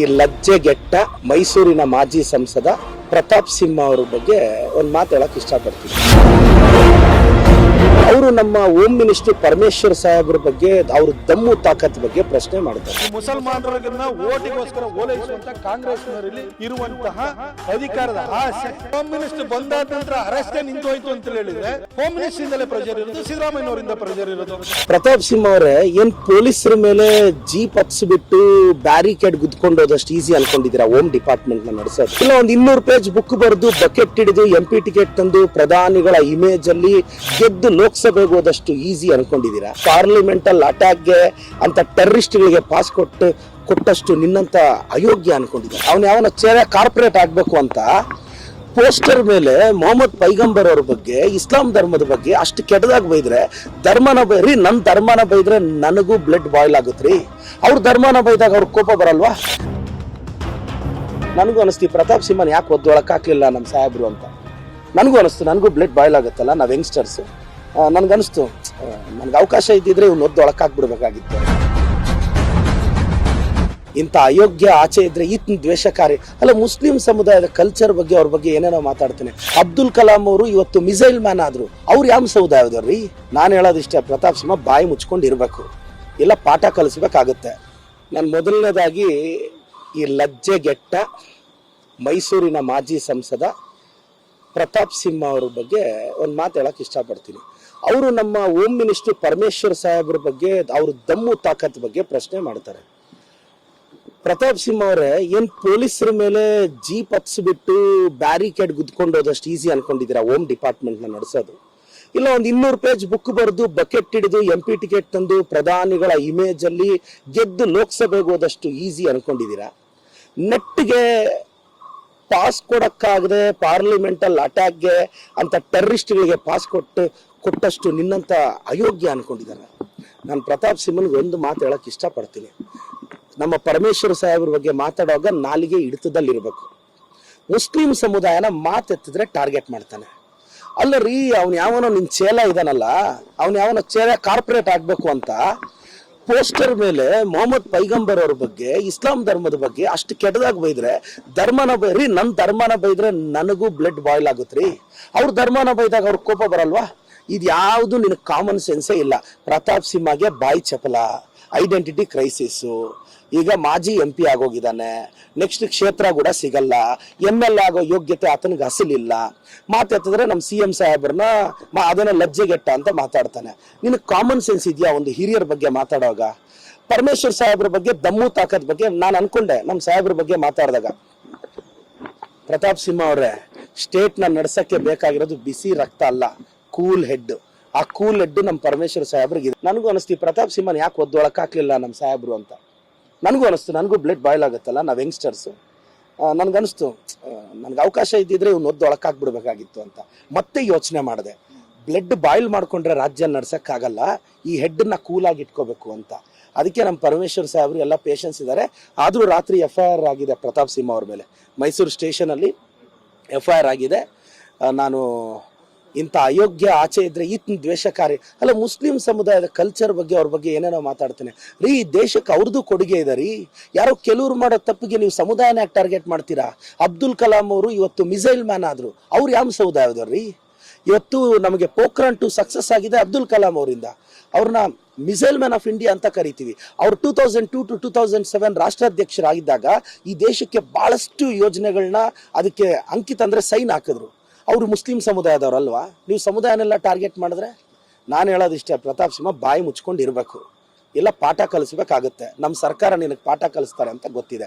ಈ ಲಜ್ಜೆಗೆಟ್ಟ ಮೈಸೂರಿನ ಮಾಜಿ ಸಂಸದ ಪ್ರತಾಪ್ ಸಿಂಹ ಅವ್ರ ಬಗ್ಗೆ ಒಂದು ಮಾತು ಹೇಳಕ್ ಇಷ್ಟಪಡ್ತೀನಿ. ಅವರು ನಮ್ಮ ಹೋಮ್ ಮಿನಿಸ್ಟರ್ ಪರಮೇಶ್ವರ್ ಸಾಹೇಬ್ರ ಬಗ್ಗೆ ಅವ್ರ ದಮ್ಮು ತಾಕತ್ ಬಗ್ಗೆ ಪ್ರಶ್ನೆ ಮಾಡ್ತಾರೆ. ಮುಸಲ್ಮಾನರನ್ನ ಓಟಿಗೋಸ್ಕರ ಓಲೈಸುವಂತ ಕಾಂಗ್ರೆಸ್ನವರಲ್ಲಿ ಇರುವಂತಹ ಅಧಿಕಾರದ ಆಸೆ. ಹೋಮ್ ಮಿನಿಸ್ಟರ್ ಬಂದಾದ ನಂತರ ಅರೆಸ್ಟೇ ನಿಂತು ಹೋಯ್ತು ಅಂತ ಹೇಳಿದ್ರೆ ಹೋಮ್ ಮಿನಿಸ್ಟರ್ ಪ್ರೆಷರ್ ಇರೋದು ಸಿದ್ದರಾಮಯ್ಯನವರಿಂದ ಪ್ರೆಷರ್ ಇರೋದು. ಪ್ರತಾಪ್ ಸಿಂಹ ಅವರೇ ಏನ್ ಪೊಲೀಸರ ಮೇಲೆ ಜೀಪ್ ಹತ್ಸ್ಬಿಟ್ಟು ಬ್ಯಾರಿಕೇಡ್ ಗುದ್ಕೊಂಡು ಹೋದಷ್ಟು ಈಸಿ ಅನ್ಕೊಂಡಿದ್ದೀರಾ ಹೋಮ್ ಡಿಪಾರ್ಟ್ಮೆಂಟ್ನ ನಡೆಸೋದು? ಇಲ್ಲ ಒಂದು ಇನ್ನೂರು ಪೇಜ್ ಬುಕ್ ಬರೆದು ಬಕೆಟ್ ಹಿಡಿದು ಎಂಪಿ ಟಿಕೆಟ್ ತಂದು ಪ್ರಧಾನಿಗಳ ಇಮೇಜ್ ಅಲ್ಲಿ ಗೆದ್ದು ಲೋಕಸಭೆಗೆ ಹೋದಷ್ಟು ಈಸಿ ಅನ್ಕೊಂಡಿದ್ದೀರಾ? ಪಾರ್ಲಿಮೆಂಟಲ್ ಅಟ್ಯಾಕ್ಗೆ ಅಂತ ಟೆರರಿಸ್ಟ್ಗಳಿಗೆ ಪಾಸ್ ಕೊಟ್ಟು, ಕೊಟ್ಟಷ್ಟು ನಿನ್ನಂತ ಅಯೋಗ್ಯ ಅನ್ಕೊಂಡಿದ್ದಾರೆ? ಅವನು ಯಾವನ ಚೇರ ಕಾರ್ಪೊರೇಟ್ ಆಗಬೇಕು ಅಂತ ಪೋಸ್ಟರ್ ಮೇಲೆ ಮೊಹಮ್ಮದ್ ಪೈಗಂಬರ್ ಅವ್ರ ಬಗ್ಗೆ, ಇಸ್ಲಾಂ ಧರ್ಮದ ಬಗ್ಗೆ ಅಷ್ಟು ಕೆಟ್ಟದಾಗ ಬೈದ್ರೆ, ಧರ್ಮನ ಬೈರಿ ನನ್ನ ಧರ್ಮನ ಬೈದ್ರೆ ನನಗೂ ಬ್ಲಡ್ ಬಾಯ್ಲ್ ರೀ ಅವ್ರ ಧರ್ಮನ ಬೈದಾಗ ಅವ್ರ ಕೋಪ ಬರಲ್ವಾ? ನನಗೂ ಅನಿಸ್ತು ಪ್ರತಾಪ್ ಸಿಂಹನ್ ಯಾಕೆ ಒದ್ದೊಳಕ್ಕೆ ಹಾಕಲಿಲ್ಲ ನಮ್ಮ ಸಾಹೇಬ್ರು ಅಂತ. ನನಗೂ ಅನಿಸ್ತು, ನನಗೂ ಬ್ಲಡ್ ಬಾಯ್ಲ್ ಆಗುತ್ತಲ್ಲ, ನಾವು ಯಂಗ್ಸ್ಟರ್ಸ್ ನನಗನ್ನಿಸ್ತು ನನಗೆ ಅವಕಾಶ ಇದ್ದಿದ್ರೆ ಇವ್ನು ಒದ್ದು ಒಳಕಾಕ್ಬಿಡ್ಬೇಕಾಗಿತ್ತು ಇಂಥ ಅಯೋಗ್ಯ ಆಚೆ ಇದ್ರೆ ಈತನ ದ್ವೇಷಕಾರಿ. ಅಲ್ಲ, ಮುಸ್ಲಿಂ ಸಮುದಾಯದ ಕಲ್ಚರ್ ಬಗ್ಗೆ ಅವ್ರ ಬಗ್ಗೆ ಏನೇನೋ ಮಾತಾಡ್ತೇನೆ. ಅಬ್ದುಲ್ ಕಲಾಂ ಅವರು ಇವತ್ತು ಮಿಸೈಲ್ ಮ್ಯಾನ್ ಆದ್ರು. ಅವ್ರು ಯಾವ ಸಮುದಾಯದವ್ರಿ? ನಾನು ಹೇಳೋದಿಷ್ಟೇ, ಪ್ರತಾಪ್ ಸಿಂಹ ಬಾಯಿ ಮುಚ್ಕೊಂಡು ಇರಬೇಕು. ಇಲ್ಲ, ಪಾಠ ಕಲಿಸ್ಬೇಕಾಗತ್ತೆ. ನಾನು ಮೊದಲನೇದಾಗಿ ಈ ಲಜ್ಜೆಗೆಟ್ಟ ಮೈಸೂರಿನ ಮಾಜಿ ಸಂಸದ ಪ್ರತಾಪ್ ಸಿಂಹ ಅವ್ರ ಬಗ್ಗೆ ಒಂದು ಮಾತು ಹೇಳಕ್ ಇಷ್ಟಪಡ್ತೀನಿ. ಅವರು ನಮ್ಮ ಹೋಮ್ ಮಿನಿಸ್ಟರ್ ಪರಮೇಶ್ವರ್ ಸಾಹೇಬ್ರ ಬಗ್ಗೆ, ಅವ್ರ ದಮ್ಮು ತಾಕತ್ ಬಗ್ಗೆ ಪ್ರಶ್ನೆ ಮಾಡ್ತಾರೆ. ಪ್ರತಾಪ್ ಸಿಂಹ ಅವರೇ, ಏನ್ ಪೊಲೀಸರ ಮೇಲೆ ಜೀಪ್ ಹತ್ಸ್ಬಿಟ್ಟು ಬ್ಯಾರಿಕೇಡ್ ಗುದ್ಕೊಂಡು ಹೋದಷ್ಟು ಈಸಿ ಅನ್ಕೊಂಡಿದ್ದೀರಾ ಹೋಮ್ ಡಿಪಾರ್ಟ್ಮೆಂಟ್ನ ನಡೆಸೋದು? ಇಲ್ಲ, ಒಂದು ಇನ್ನೂರು ಪೇಜ್ ಬುಕ್ ಬರೆದು ಬಕೆಟ್ ಹಿಡಿದು ಎಂ ಪಿ ಟಿಕೆಟ್ ತಂದು ಪ್ರಧಾನಿಗಳ ಇಮೇಜ್ ಅಲ್ಲಿ ಗೆದ್ದು ಲೋಕಸಭೆಗೆ ಹೋದಷ್ಟು ಈಸಿ ಅನ್ಕೊಂಡಿದ್ದೀರಾ? ನೆಟ್ಗೆ ಪಾಸ್ ಕೊಡಕ್ಕಾಗದೆ ಪಾರ್ಲಿಮೆಂಟಲ್ ಅಟ್ಯಾಕ್ಗೆ ಅಂತ ಟೆರ್ರಿಸ್ಟ್ಗಳಿಗೆ ಪಾಸ್ ಕೊಟ್ಟು ಕೊಟ್ಟಷ್ಟು ನಿನ್ನಂತ ಅಯೋಗ್ಯ ಅನ್ಕೊಂಡಿದ್ದಾರೆ. ನಾನು ಪ್ರತಾಪ್ ಸಿಂಹನ್ಗೆ ಒಂದು ಮಾತು ಹೇಳಕ್ ಇಷ್ಟಪಡ್ತೀನಿ. ನಮ್ಮ ಪರಮೇಶ್ವರ ಸಾಹೇಬ್ರ ಬಗ್ಗೆ ಮಾತಾಡುವಾಗ ನಾಲಿಗೆ ಹಿಡಿತದಲ್ಲಿರ್ಬೇಕು. ಮುಸ್ಲಿಂ ಸಮುದಾಯನ ಮಾತೆತ್ತಿದ್ರೆ ಟಾರ್ಗೆಟ್ ಮಾಡ್ತಾನೆ. ಅಲ್ಲ ರೀ, ಅವ್ನು ಯಾವನೋ ನಿನ್ನ ಚೇಲ ಇದಾನಲ್ಲ, ಅವ್ನು ಯಾವನೋ ಚೇಲ ಕಾರ್ಪೊರೇಟ್ ಆಗಬೇಕು ಅಂತ ಪೋಸ್ಟರ್ ಮೇಲೆ ಮೊಹಮ್ಮದ್ ಪೈಗಂಬರ್ ಅವ್ರ ಬಗ್ಗೆ, ಇಸ್ಲಾಂ ಧರ್ಮದ ಬಗ್ಗೆ ಅಷ್ಟು ಕೆಟ್ಟದಾಗ ಬೈದ್ರೆ ಧರ್ಮನ ಬೈರಿ ನನ್ನ ಧರ್ಮನ ಬೈದ್ರೆ ನನಗೂ ಬ್ಲಡ್ ಬಾಯ್ಲ್ ಆಗುತ್ತೆ ರೀ. ಅವ್ರ ಧರ್ಮನ ಬೈದಾಗ ಅವ್ರ ಕೋಪ ಬರಲ್ವಾ? ಇದು ಯಾವುದು ನಿನಗೆ ಕಾಮನ್ ಸೆನ್ಸೇ ಇಲ್ಲ. ಪ್ರತಾಪ್ ಸಿಂಹಗೆ ಬಾಯಿ ಚಪಲ ಐಡೆಂಟಿಟಿ ಕ್ರೈಸಿಸ್ಸು ಈಗ ಮಾಜಿ ಎಂ ಪಿ ಆಗೋಗಿದ್ದಾನೆ. ನೆಕ್ಸ್ಟ್ ಕ್ಷೇತ್ರ ಕೂಡ ಸಿಗಲ್ಲ. ಎಂ ಎಲ್ ಆಗೋ ಯೋಗ್ಯತೆ ಆತನಿಗೆ ಹಸಿಲಿಲ್ಲ. ಮಾತಾಡ್ತಿದ್ರೆ ನಮ್ಮ ಸಿ ಎಂ ಸಾಹೇಬ್ರನ್ನ ಅದನ್ನ ಲಜ್ಜೆಗೆಟ್ಟ ಅಂತ ಮಾತಾಡ್ತಾನೆ. ನಿನಗೆ ಕಾಮನ್ ಸೆನ್ಸ್ ಇದೆಯಾ ಒಂದು ಹಿರಿಯರ ಬಗ್ಗೆ ಮಾತಾಡುವಾಗ? ಪರಮೇಶ್ವರ್ ಸಾಹೇಬ್ರ ಬಗ್ಗೆ ದಮ್ಮು ತಾಕತ್ ಬಗ್ಗೆ ನಾನು ಅನ್ಕೊಂಡೆ ನಮ್ಮ ಸಾಹೇಬ್ರ ಬಗ್ಗೆ ಮಾತಾಡಿದಾಗ. ಪ್ರತಾಪ್ ಸಿಂಹ ಅವರೇ ಸ್ಟೇಟ್ನ ನಡ್ಸಕ್ಕೆ ಬೇಕಾಗಿರೋದು ಬಿಸಿ ರಕ್ತ ಅಲ್ಲ. ಕೂಲ್ ಹೆಡ್ ಆ ಕೂಲ್ ಹೆಡ್ ನಮ್ಮ ಪರಮೇಶ್ವರ ಸಾಹೇಬ್ರಿಗೆ. ನನಗೂ ಅನಿಸ್ತು ಪ್ರತಾಪ್ ಸಿಂಹನ್ ಯಾಕೆ ಒದ್ದೊಳಕಾಕ್ಲಿಲ್ಲ ನಮ್ಮ ಸಾಹೇಬ್ರು ಅಂತ? ನನಗೂ ಅನಿಸ್ತು, ನನಗೂ ಬ್ಲಡ್ ಬಾಯ್ಲ್ ಆಗುತ್ತಲ್ಲ, ನಾವು ಯಂಗ್ಸ್ಟರ್ಸು ನನಗನ್ನಿಸ್ತು ನನಗೆ ಅವಕಾಶ ಇದ್ದಿದ್ರೆ ಇವ್ನು ಒದ್ದೊಳಕ್ ಹಾಕ್ಬಿಡ್ಬೇಕಾಗಿತ್ತು ಅಂತ. ಮತ್ತೆ ಯೋಚನೆ ಮಾಡಿದೆ. ಬ್ಲಡ್ ಬಾಯ್ಲ್ ಮಾಡಿಕೊಂಡ್ರೆ ರಾಜ್ಯ ನಡ್ಸೋಕ್ಕಾಗಲ್ಲ, ಈ ಹೆಡ್ನ ಕೂಲಾಗಿ ಇಟ್ಕೋಬೇಕು ಅಂತ. ಅದಕ್ಕೆ ನಮ್ಮ ಪರಮೇಶ್ವರ್ ಸಾಹೇಬ್ರು ಎಲ್ಲ ಪೇಷನ್ಸ್ ಇದ್ದಾರೆ ಆದರೂ ರಾತ್ರಿ ಎಫ್ ಐ ಆರ್ ಆಗಿದೆ ಪ್ರತಾಪ್ ಸಿಂಹ ಅವ್ರ ಮೇಲೆ. ಮೈಸೂರು ಸ್ಟೇಷನಲ್ಲಿ ಎಫ್ ಐ ಆರ್ ಆಗಿದೆ. ನಾನು ಇಂಥ ಅಯೋಗ್ಯ ಆಚೆ ಇದ್ರೆ ಈತನ ದ್ವೇಷಕಾರಿ. ಅಲ್ಲ, ಮುಸ್ಲಿಂ ಸಮುದಾಯದ ಕಲ್ಚರ್ ಬಗ್ಗೆ ಅವ್ರ ಬಗ್ಗೆ ಏನೇನೋ ಮಾತಾಡ್ತೇನೆ. ರೀ ದೇಶಕ್ಕೆ ಅವ್ರದ್ದು ಕೊಡುಗೆ ಇದೆ ರೀ. ಯಾರೋ ಕೆಲವ್ರು ಮಾಡೋ ತಪ್ಪಿಗೆ ನೀವು ಸಮುದಾಯನ ಟಾರ್ಗೆಟ್ ಮಾಡ್ತೀರಾ? ಅಬ್ದುಲ್ ಕಲಾಂ ಅವರು ಇವತ್ತು ಮಿಸೈಲ್ ಮ್ಯಾನ್ ಆದ್ರು. ಅವ್ರು ಯಾವ ಸಮುದಾಯದವ್ರು ರೀ? ಇವತ್ತು ನಮಗೆ ಪೋಖ್ರಾನ್ ಟು ಸಕ್ಸಸ್ ಆಗಿದೆ ಅಬ್ದುಲ್ ಕಲಾಂ ಅವರಿಂದ. ಅವ್ರನ್ನ ಮಿಸೈಲ್ ಮ್ಯಾನ್ ಆಫ್ ಇಂಡಿಯಾ ಅಂತ ಕರಿತೀವಿ. ಅವ್ರು two thousand two two two thousand seven ರಾಷ್ಟ್ರಾಧ್ಯಕ್ಷರಾಗಿದ್ದಾಗ ಈ ದೇಶಕ್ಕೆ ಭಾಳಷ್ಟು ಯೋಜನೆಗಳನ್ನ ಅದಕ್ಕೆ ಅಂಕಿತ ಅಂದರೆ ಸೈನ್ ಹಾಕಿದ್ರು. ಅವರು ಮುಸ್ಲಿಂ ಸಮುದಾಯದವ್ರಲ್ವಾ? ನೀವು ಸಮುದಾಯನೆಲ್ಲ ಟಾರ್ಗೆಟ್ ಮಾಡಿದ್ರೆ ನಾನು ಹೇಳೋದಿಷ್ಟೇ ಪ್ರತಾಪ್ ಸಿಂಹ ಬಾಯಿ ಮುಚ್ಕೊಂಡು ಇರಬೇಕು ಎಲ್ಲ ಪಾಠ ಕಲಿಸ್ಬೇಕಾಗುತ್ತೆ. ನಮ್ಮ ಸರ್ಕಾರ ನಿನಗೆ ಪಾಠ ಕಲಿಸ್ತಾರೆ ಅಂತ ಗೊತ್ತಿದೆ.